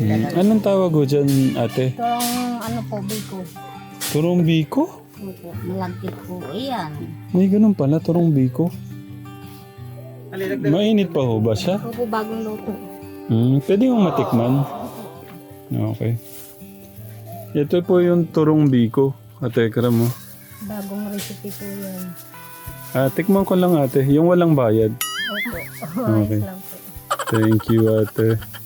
Hmm. Anong tawag ko dyan, ate? Ito ang ano po, biko. Turong biko? Opo, malagkit po. Ayan. May ganun pala, turong biko. Mainit pa ho ba siya? Ito po bagong luto. Hmm, pwede mong matikman. Okay. Ito po yung turong biko. Ate, kara mo. Bagong recipe po yan. Ah, tikman ko lang ate, yung walang bayad. Opo. Okay. Ayos lang po. Thank you ate.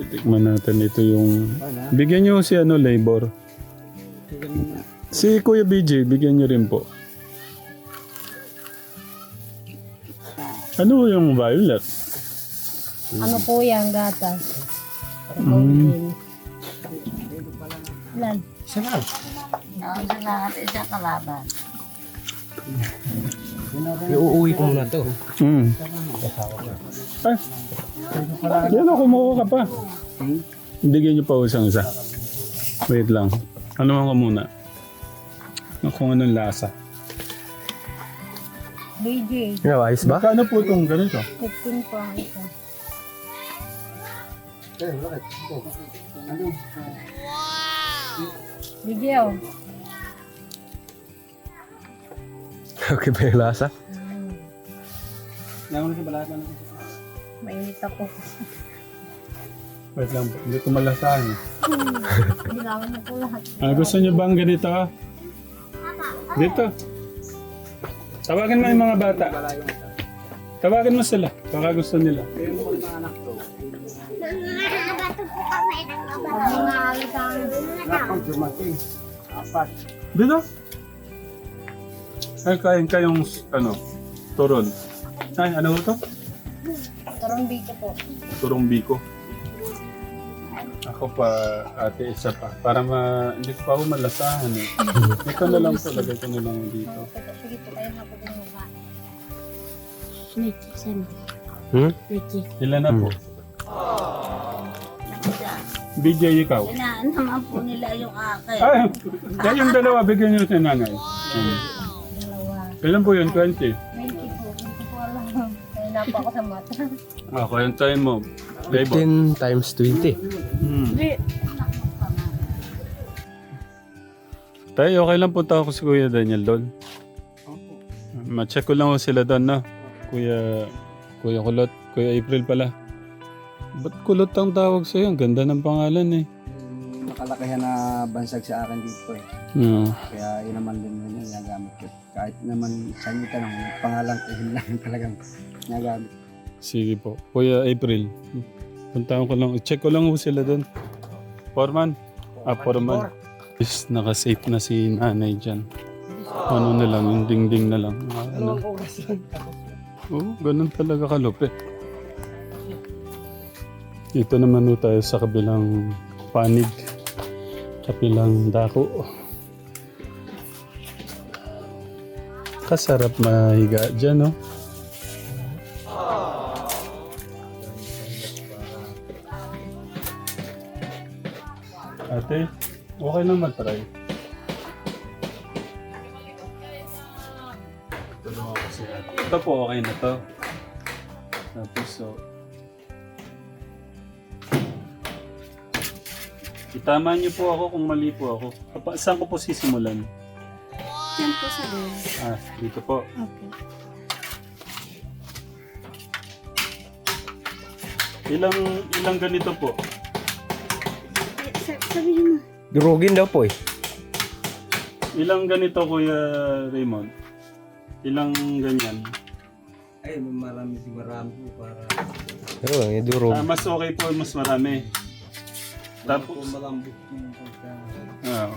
Titikman natin ito yung... Bigyan nyo si ano, labor. Si Kuya BJ, bigyan nyo rin po. Ano yung violet? Ano po yan, gatas? Mm. Ilan? Isa lang. Ako sa lahat, isa kalaban. Iuuwi ko muna to. Mm. Ay, yan ako, kumuha ka pa. Bigyan nyo pa usang isa. Wait lang. Ano ko muna? Kung anong lasa. BJ, Ano, ayos ba? Kano po itong ganito? 15 po ang isa. BJ, oh. Okay ba yung lasa? Mainit ako. Wait lang. Hindi ko malasahan. Bilangan niyo po lahat. Ah, gusto niyo bang ganito? ah? Dito. Tawagan mo yung mga bata. Tawagan mo sila. Baka gusto nila. Dito. Ay, kain kayong ano, turon. Ay, ano to? tarong biko po. Turong biko. Ako pa, ate, isa pa. Para ma... Hindi ko pa ako malasahan eh. Ito na lang po. Lagay ko na lang dito. Sige po, kayo nga po din mukha. Nicky, saan? Hmm? Nicky. Ilan na po? BJ, ikaw. Inaan naman po nila yung akin. Ay, kayong dalawa, bigyan niyo sa nanay. Hmm. Dalawa. Ilan po yun? 20. 20 po. Hindi ko po alam. Kaya na po ako sa mata. Ako, yung time mo. Labor. 10 times 20. Hmm. Tayo, okay lang punta ako si Kuya Daniel doon. Ma-check ko lang ko sila doon, no? Kuya, Kuya Kulot, Kuya April pala. Ba't Kulot ang tawag sa'yo? Ang ganda ng pangalan eh. Yung makalakihan na bansag sa akin dito eh. No. Kaya yun naman din yun yung nagamit ko. Kahit naman sa inyo tanong, pangalan ko yun lang talagang nagamit. Sige po. Kuya April, puntahan ko lang. Check ko lang ho sila doon. Foreman? Ah, Foreman. Is naka-safe na si nanay dyan. Ano na lang, yung dingding na lang. Ah, ano. Oo, ganun talaga kalupit. Ito naman ho tayo sa kabilang panig. Kabilang dako. Kasarap mahiga dyan, no? Ate, okay si ate. Ito po, okay na to. Tapos, so... Itama niyo po ako kung mali po ako. Papa, saan ko po sisimulan? Yan po sa din. Ah, dito po. Okay. Ilang ilang ganito po? Sabihin mo. Durugin daw po eh. Ilang ganito, Kuya Raymond? Ilang ganyan? Ay, marami marami po para Pero yung durog. Ah, mas okay po, mas marami. Tapos, malambot yung pagka... ah.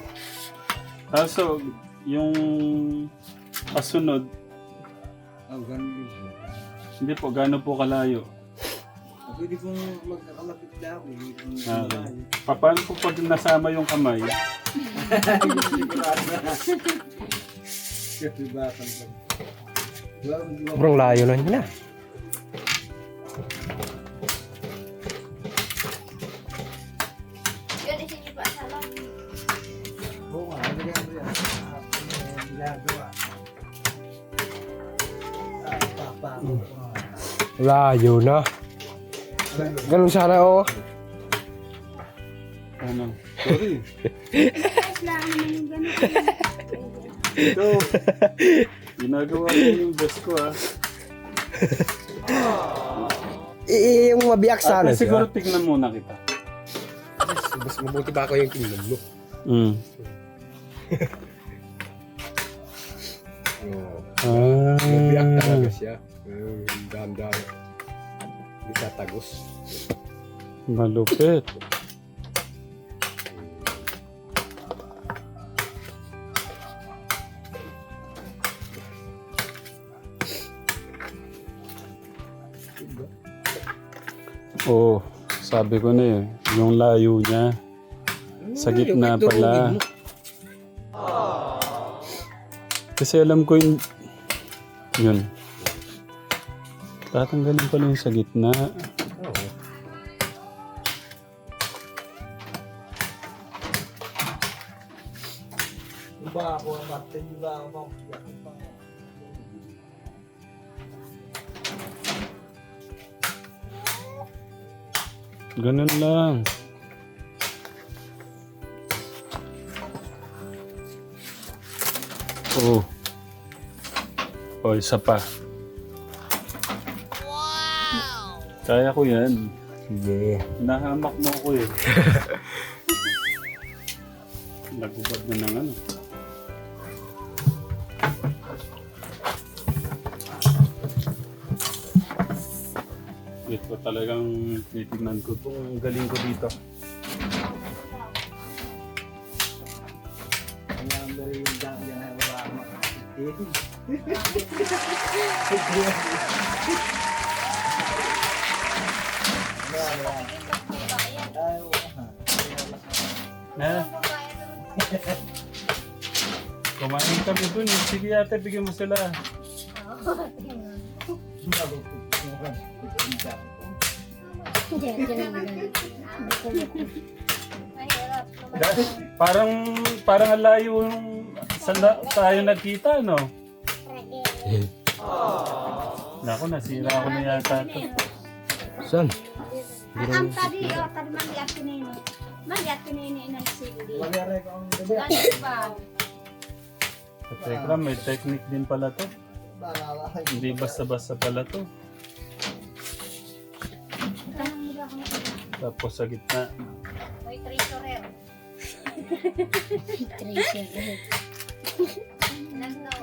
Tapos, so, yung kasunod, Oh, ganun din hindi po, gaano po kalayo. Ah, Pwede pong magkakalapit na ako. Ah, okay. Pa- Paano po pag nasama yung kamay? Kasi bakal hindi Sobrang layo na yun ah. Layo na. Ganun sana ako. Ano? Sorry. Ito. Ginagawa ko yung best ko ah. Eh, yung mabiyak sana Ate, siguro tignan muna kita. Mas mabuti ba ako yung tingnan mo? Mm. Oo. Ah. Mabiyak talaga siya. Mm, Dahan-dahan. Hindi tatagos. Malupit. Oo, oh, sabi ko na eh, yung layo niya. Sa gitna pala. Kasi alam ko yung... Yun. Tatanggalin pala yung sa gitna. Oo. Ganun lang. Oh, isa pa. Wow! Kaya ko yan. Sige. Nahamak mo ako eh. Nagubad na ng ano. Ito talagang titignan ko kung galing ko dito. Na? Kumain kami dun. eh. Sige ate, bigyan mo sila. Dahil parang parang ang layo yung sanda, tayo nagkita, no? Naku, nasira ako na yata ito. Saan? Ang tadi, oh, tadi mandi at kinini. Mandi at kinini na sili. Ano ba? Teka, may technique din pala to. Hindi basta-basta pala to. Tapos sa gitna. May treasurer. Treasurer. Nagno.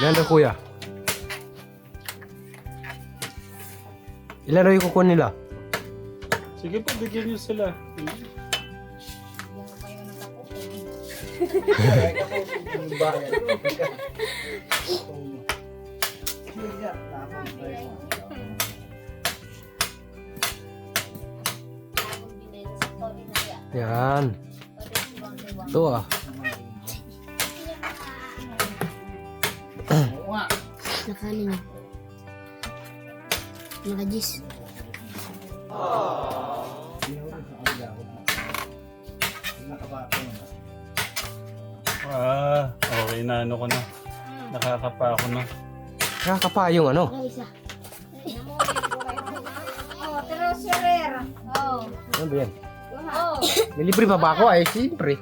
Ilan na kuya? Ilan na yung kukuha nila? Sige po, bigyan niyo sila. Yan. Ito ah. Nakaano niya? Nakajis. Ah, okay na ano ko na. Nakakapa ako na. Nakakapa yung ano. Ay, isa. Oh, treasurer. Oh. Ano ba yan? Oh. May libre pa ba ako? Ay, siyempre.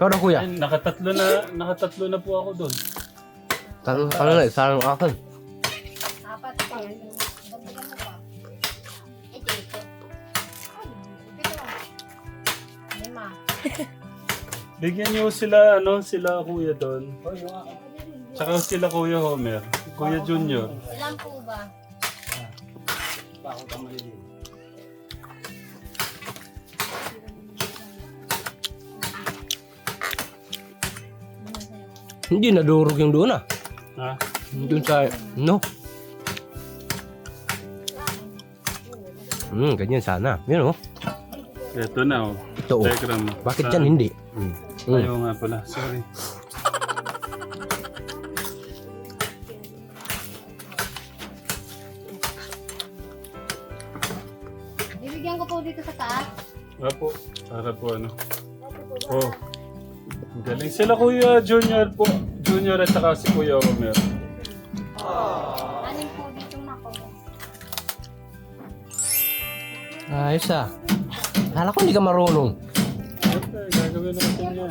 Ikaw na kuya. Ay, nakatatlo na, nakatatlo na po ako doon. Tanong tanong na, lang akin. Apat pa. Dagdagan mo pa. Ito, ito. Lima. Bigyan niyo sila, ano, sila kuya doon. Tsaka sila kuya Homer. Kuya Junior. Ilan po ba? Hindi, nadurog yung doon ah. Ha? Doon sa, no? Hmm, ganyan sana. Yun oh. Ito na oh. Ito oh. Telegram. Bakit Sa- dyan hindi? Hmm. Hmm. Ayaw nga pala. Sorry. Bibigyan ko po dito sa taas. Nga po. Para po ano. Oh. Ang Galing sila Kuya Junior po. Junior at saka si Kuya Romero. Anin po dito makulong. Ayos ah. Akala ko hindi ka marunong. Siyempre, gagawin natin yan.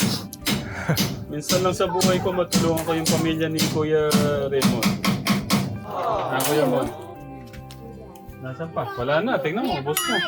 Minsan lang sa buhay ko matulungan ko yung pamilya ni Kuya Raymond. Ah, Kuya Mon. Nasaan pa? Wala na. Tingnan mo, ubos na.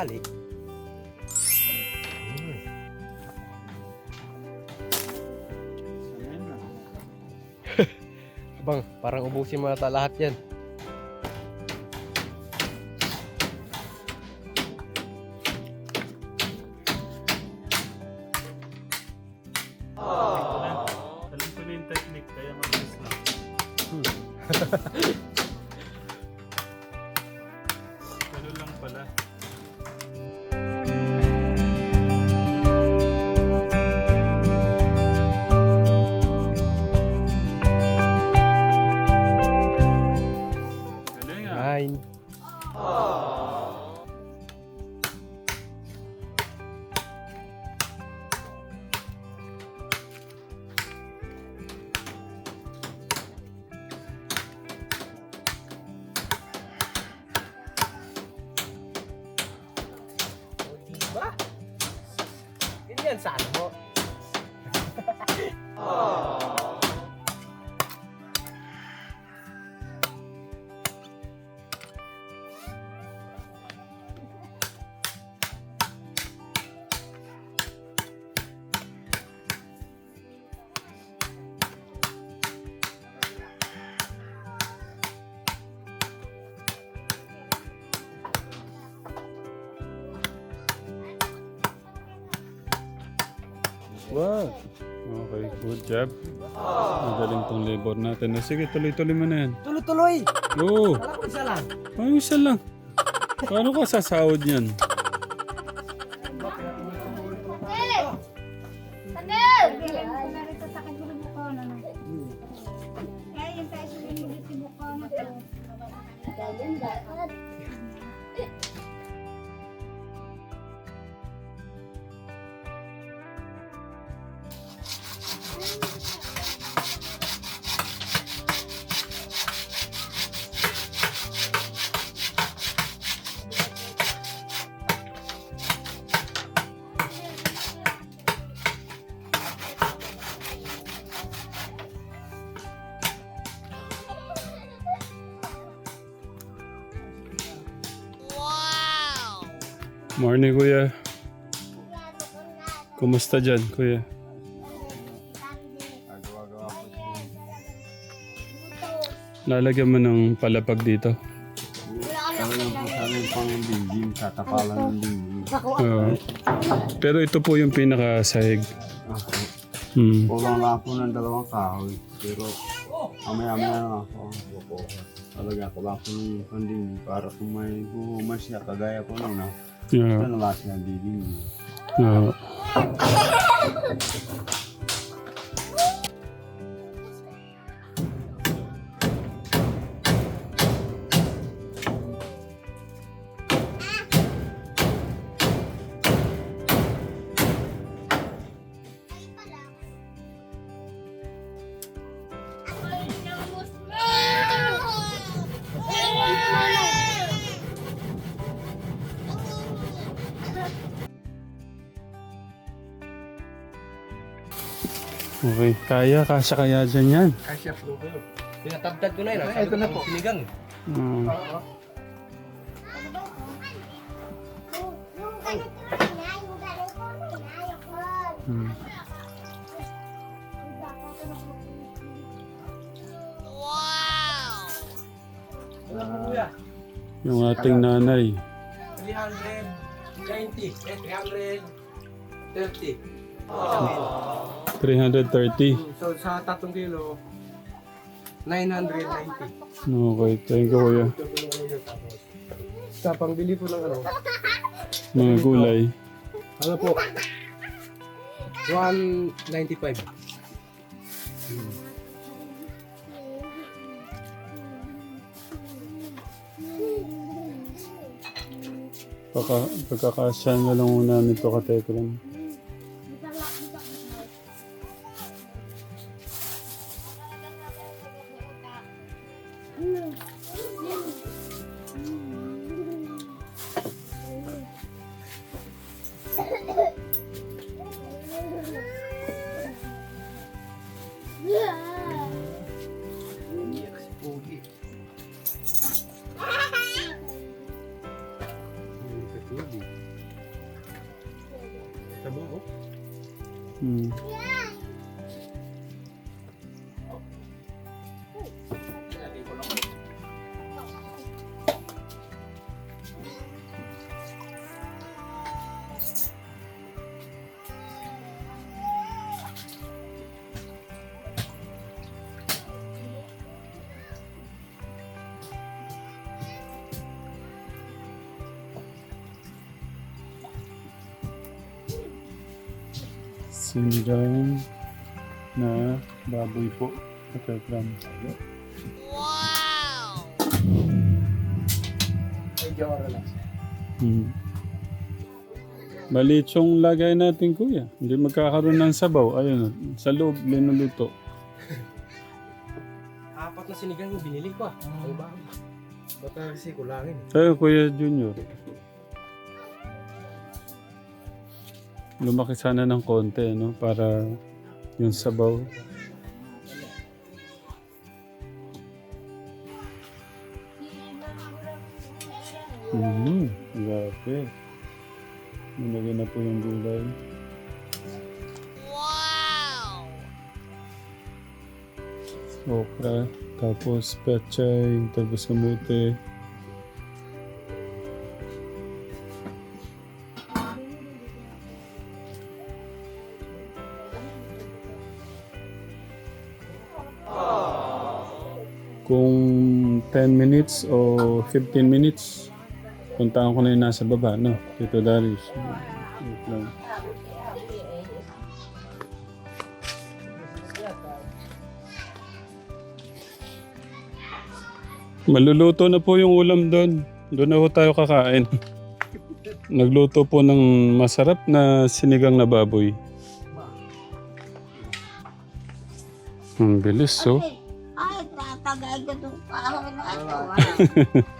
Mabali. Hmm. Abang, parang ubusin mo na lahat yan. Job. Magaling tong labor natin. Ah, Sige, tuloy-tuloy mo na yan. Tuloy-tuloy! Oo. Wala ko isa lang. Ay, isa lang. Paano ka sasahod yan? Morning, kuya. Kumusta dyan, kuya? Lalagyan mo ng palapag dito. Talagang po sana pang dingding, katapalan ng dingding. Oo. pero ito po yung pinakasahig. Ako. Hmm. Kulang lang po ng dalawang kahoy. Pero mamaya-maya na lang ako. Talaga ko lang po ng panding para kung may buhumas siya kagaya po nung na. Yeah. Ito na lang siya dingding. Oo. Okay, kaya, kasya kaya dyan yan. Kasya po kayo. Pinatabdad ko na yun. Ito na po. Sinigang. Eh. Hmm. Hmm. Wow! Yung ating nanay. 390. Eh, 330. 330. So, sa 3 kilo, 990. Okay, thank you kuya. Sa pangbili po ng ano, Mga gulay. ano po, 195. Pagka, pagkakasya na lang muna namin ito Sinigang na baboy po. Katekram. Ay, jawara lang. Hmm. Maliit yung lagay natin kuya. Hindi magkakaroon ng sabaw. Ayun, sa loob, linuluto. Apat na sinigang yung binili ko ah. Ang bago. Baka kasi kulangin. Ayun, kuya Junior. Lumaki sana ng konti, no? Para yung sabaw. Mhm, grabe. Nilagay na po yung gulay. Wow! Okra, tapos pechay, tapos kamote. 10 minutes o 15 minutes, puntahan ko na yung nasa baba, no? Tito Darius. Maluluto na po yung ulam doon. Doon na po tayo kakain. Nagluto po ng masarap na sinigang na baboy. Ang bilis, oh. Ay, tatagay ko itong kahoy na ito.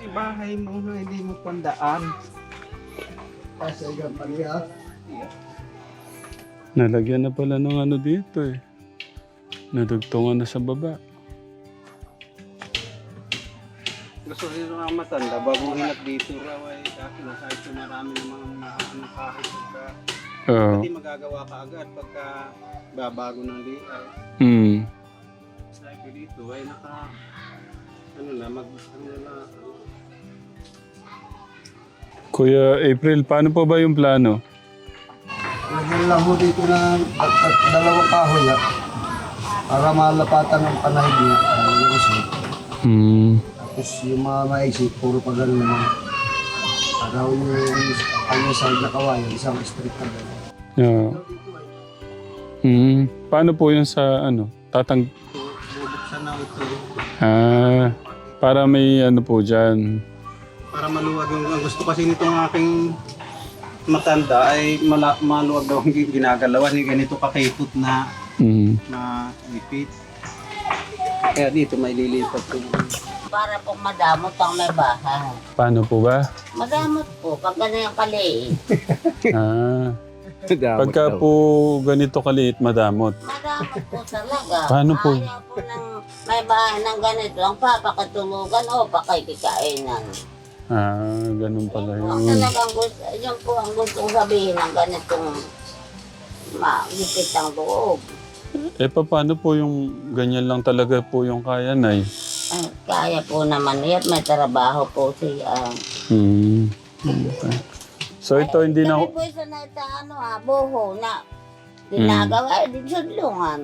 Ay, bahay mo na hindi mo pandaan. Kasi hanggang paniya. Nalagyan na pala ng ano dito eh. Nadugtungan na sa baba. Gusto rin mga matanda, bago hinat dito raw ay kasi masabi ko marami ng mga ano kahit pagka Oo. hindi magagawa ka agad pagka babago ng liay. Hmm. Dito ay naka ano na mag ano na ano, Kuya April, paano po ba yung plano? Lagyan lang ho dito na dalawang kahoy ah, para malapatan ng panahid niya. Ano yung isa. Hmm. Tapos yung mga maisip, puro pa ganun naman. Para yung kanya side na kawayan, isang street na gano'n. Yeah. Hmm. Paano po yung sa ano? Tatang... na ito Ah. Para may ano po dyan. para maluwag yung ang gusto kasi nitong aking matanda ay mala, maluwag daw ang gi- ginagalawan yung ganito kakipot na Hmm. na ipit. Kaya dito may lilipat ko. Para po madamot ang may bahay. Paano po ba? Madamot po, pag ganyan kaliit. Ah. Pagka po ganito kaliit, madamot. Madamot po talaga. Paano po? Ayaw po ng may bahay ng ganito ang papakatulugan o pakikikainan. Ah, ganun pala Ang yun. talagang gusto, yun po ang gustong sabihin ng ganitong magipit ang loob. Eh, paano po yung ganyan lang talaga po yung kaya, Nay? Ah, kaya po naman yan. May trabaho po siya. Hmm. Okay. So ito hindi na Kami po isa na ita, ano ha, buho na ginagawa, mm. din sudlungan.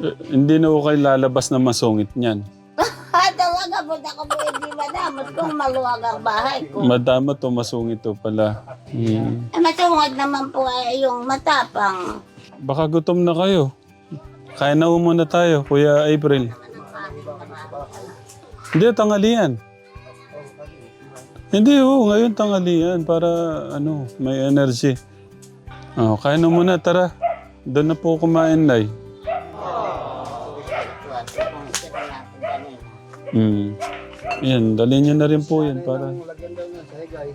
eh, hindi na ako kayo lalabas na masungit niyan. Ha, talaga po ako po hindi madamot kung maluwag ang bahay ko. Madama to masungit to pala. Hmm. Eh, matungod naman po ay yung matapang. Baka gutom na kayo. Kaya na muna tayo, Kuya April. Hindi, tanghalian. Hindi ho, ngayon tanghalian para ano, may energy. Oh, kaya na muna, tara. Doon na po kumain, Nay. Hmm. Yan, dalhin niyo na rin po yan para... Lalagyan daw ng sahig ay.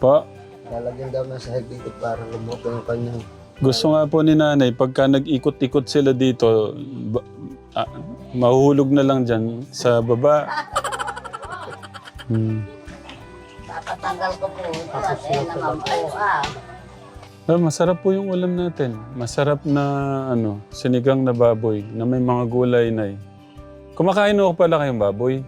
Pa, Lalagyan daw ng sahig dito para lumuto yung kanyang Gusto nga po ni nanay, pagka nag-ikot-ikot sila dito, ba, ah, mahuhulog na lang dyan sa baba. Hmm. Papatanggal ko po ito at eh naman po ah. Ah, masarap po yung ulam natin. Masarap na ano, sinigang na baboy na may mga gulay na Kumakain ako pala kayong baboy.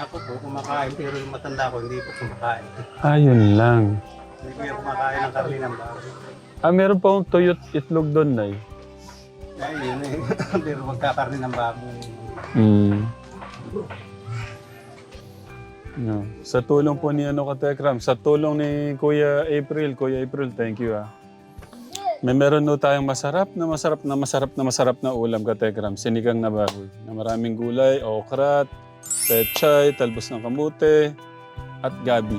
Ako po kumakain pero yung matanda ko hindi po kumakain. Ayun lang. Hindi ko yung kumakain ng karne ng baboy. Ah, meron pa akong tuyot itlog doon, Nay. Ay, yun eh. pero magkakarne ng baboy. Mm. No. Sa tulong po ni ano Katekram, sa tulong ni Kuya April, Kuya April, thank you ah. May meron no tayong masarap na masarap na masarap na masarap na ulam Katekram, sinigang na baboy. Na maraming gulay, okrat, pechay, talbos ng kamute, at gabi.